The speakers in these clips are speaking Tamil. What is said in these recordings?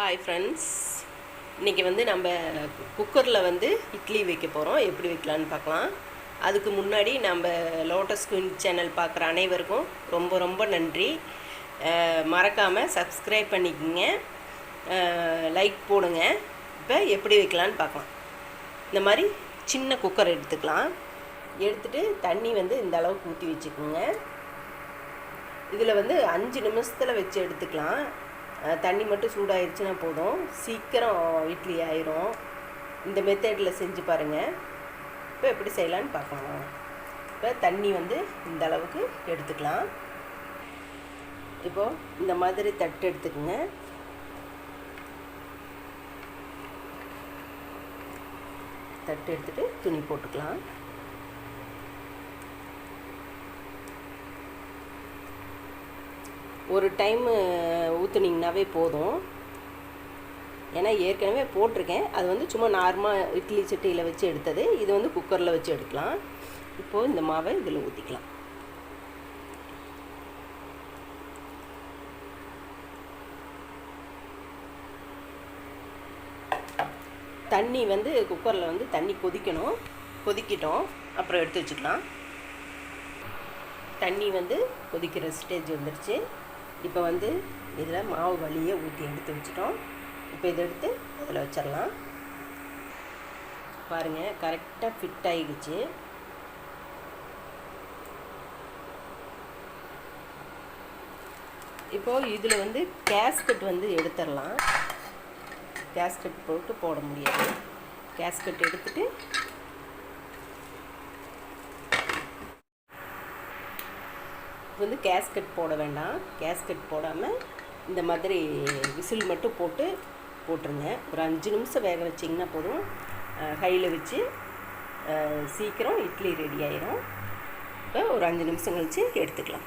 ஹாய் ஃப்ரெண்ட்ஸ் இன்றைக்கி வந்து நம்ம குக்கரில் வந்து இட்லி வைக்க போகிறோம் எப்படி வைக்கலான்னு பார்க்கலாம். அதுக்கு முன்னாடி நம்ம லோட்டஸ் குயின் சேனல் பார்க்குற அனைவருக்கும் ரொம்ப ரொம்ப நன்றி. மறக்காமல் சப்ஸ்கிரைப் பண்ணிக்கோங்க. லைக் போடுங்க. இப்போ எப்படி வைக்கலான்னு பார்க்கலாம். இந்த மாதிரி சின்ன குக்கர் எடுத்துக்கலாம். எடுத்துகிட்டு தண்ணி வந்து இந்த அளவுக்கு ஊற்றி வச்சுக்கோங்க. இதில் வந்து அஞ்சு நிமிஷத்தில் வச்சு எடுத்துக்கலாம். தண்ணி மட்டும் சூடாயிருச்சுன்னா போதும். சீக்கிரம் இட்லி ஆயிரும். இந்த மெத்தடில் செஞ்சு பாருங்கள் இப்போ எப்படி செய்யலான்னு பார்க்கலாம். இப்போ தண்ணி வந்து இந்த அளவுக்கு எடுத்துக்கலாம். இப்போது இந்த மாதிரி தட்டு எடுத்துக்கோங்க. தட்டு எடுத்துகிட்டு துணி போட்டுக்கலாம். ஒரு டைமு ஊற்றுனீங்கனாவே போதும். ஏன்னா ஏற்கனவே போட்டிருக்கேன். அது வந்து சும்மா நார்மலாக இட்லி சட்டியில் வச்சு எடுத்தது. இது வந்து குக்கரில் வச்சு எடுக்கலாம். இப்போது இந்த மாவை இதில் ஊற்றிக்கலாம் தண்ணி வந்து குக்கரில் வந்து தண்ணி கொதிக்கணும். கொதிக்கிட்டோம். அப்புறம் எடுத்து வச்சுக்கலாம். தண்ணி வந்து கொதிக்கிற ஸ்டேஜ் வந்துடுச்சு இப்போ வந்து இதில் மாவு வழியை ஊற்றி எடுத்து வச்சிட்டோம். இப்போ இதை எடுத்து அதில் வச்சிடலாம். பாருங்கள் கரெக்டாக ஃபிட் ஆகிடுச்சு இப்போது இதில் வந்து கேஸ்கட் வந்து எடுத்துடலாம். கேஸ்கட் போட்டு போட முடியாது. கேஸ்கட் எடுத்துகிட்டு வந்து கேஸ்கட் போட வேண்டாம். கேஸ்கட் போடாமல் இந்த மாதிரி விசில் மட்டும் போட்டு போட்டுருங்க. ஒரு அஞ்சு நிமிஷம் வேக வச்சிங்கன்னா போதும். கையில் வச்சு சீக்கிரம் இட்லி ரெடி ஆயிரும். இப்போ ஒரு அஞ்சு நிமிஷம் கழித்து எடுத்துக்கலாம்.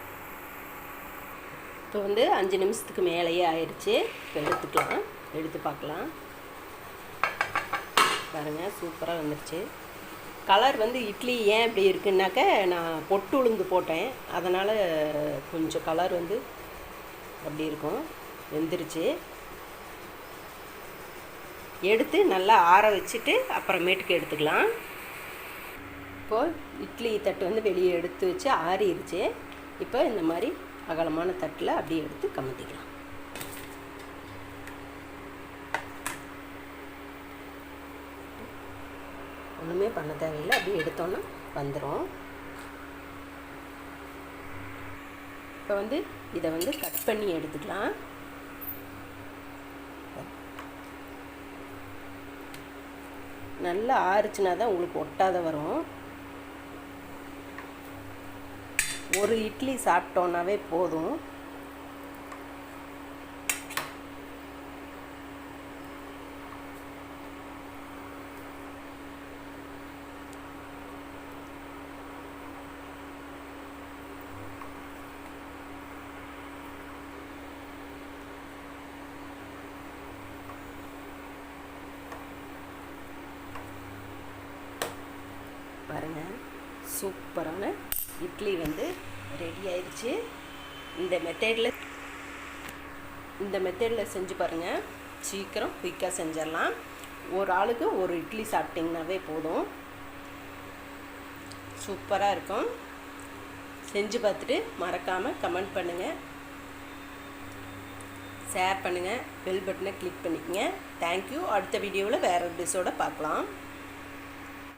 இப்போ வந்து அஞ்சு நிமிஷத்துக்கு மேலேயே ஆயிடுச்சு. இப்போ எடுத்துக்கலாம். எடுத்து பார்க்கலாம். பாருங்கள் சூப்பராக வந்துடுச்சு கலர் வந்து இட்லி ஏன் இப்படி இருக்குன்னாக்க நான் பொட்டு உளுந்து போட்டேன். அதனால் கொஞ்சம் கலர் வந்து அப்படி இருக்கும். வெந்துருச்சு. எடுத்து நல்லா ஆற வச்சுட்டு அப்புறமேட்டுக்கு எடுத்துக்கலாம். இப்போது இட்லி தட்டு வந்து வெளியே எடுத்து வச்சு ஆறிடுச்சு. இப்போ இந்த மாதிரி அகலமான தட்டில் அப்படியே எடுத்து கமத்திக்கலாம். ஒன்றுமே பண்ண தேவையில்லை. அப்படியே எடுத்தோன்னா வந்துடும் இப்போ வந்து இதை வந்து கட் பண்ணி எடுத்துக்கலாம். நல்லா ஆறுச்சுனா தான் உங்களுக்கு ஒட்டாத வரும். ஒரு இட்லி சாப்பிட்டோன்னாவே போதும். பாருங்கள் சூப்பரான இட்லி வந்து ரெடி ஆயிடுச்சு. இந்த மெத்தடில் இந்த மெத்தடில் செஞ்சு பாருங்கள் சீக்கிரம் குயிக்காக செஞ்சிடலாம். ஒரு ஆளுக்கு ஒரு இட்லி சாப்பிட்டிங்கனாவே போதும். சூப்பராக இருக்கும். செஞ்சு பார்த்துட்டு மறக்காமல் கமெண்ட் பண்ணுங்கள் ஷேர் பண்ணுங்கள் பெல் பட்டனை கிளிக் பண்ணிக்கங்க. தேங்க்யூ அடுத்த வீடியோவில் வேறு டிஷ்ஷோட பார்க்கலாம்.